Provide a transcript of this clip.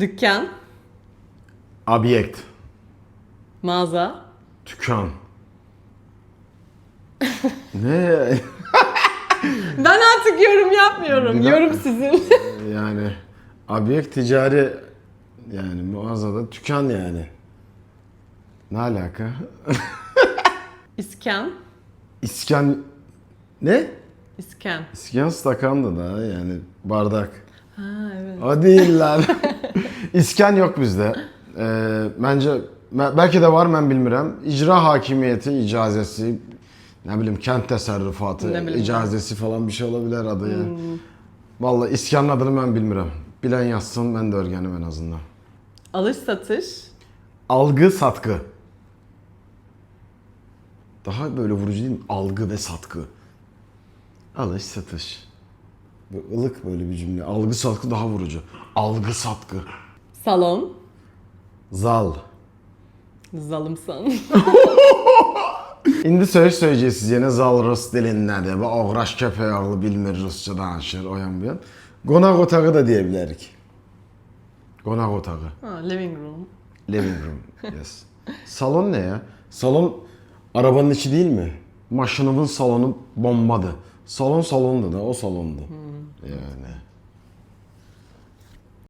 Dükkan, Objekt. mağaza, Tükan. ne? Ben artık yorum yapmıyorum. Bir Yorum sizin. yani objekt ticari yani mağazada tükan yani. Ne alaka? İskan, İskan ne? iskan. İskan stakandı da yani bardak. Ha evet. O değil lan. İskan yok bizde. Ee, bence belki de var ben bilmirəm. İcra hakimiyeti icazesi ne bileyim kent Ne bileyim icazesi falan bir şey olabilir adı ya. Vallahi iskanın adını ben bilmirəm. Bilen yazsın ben de öğrenim en azından. Alış satış, Algı satkı. Daha böyle vurucu değil mi? Algı ve satkı. Alış satış. Bu ılık böyle bir cümle. Algı satkı daha vurucu. Algı satkı. Salon, Zal. zalımsan. İndi söz söyleyeceksiniz yine zal Rus dilindədir. Bu oğraş ağlı bilmir Rusça danışır o yan bu yan. Qonaq otağı da deyə bilərik. Qonaq otağı. ha, living room. Living room. Yes. Salon ne ya? Salon arabanın içi değil mi? Maşınımın salonu bombadır. Salon salondu da o salondu. Yani.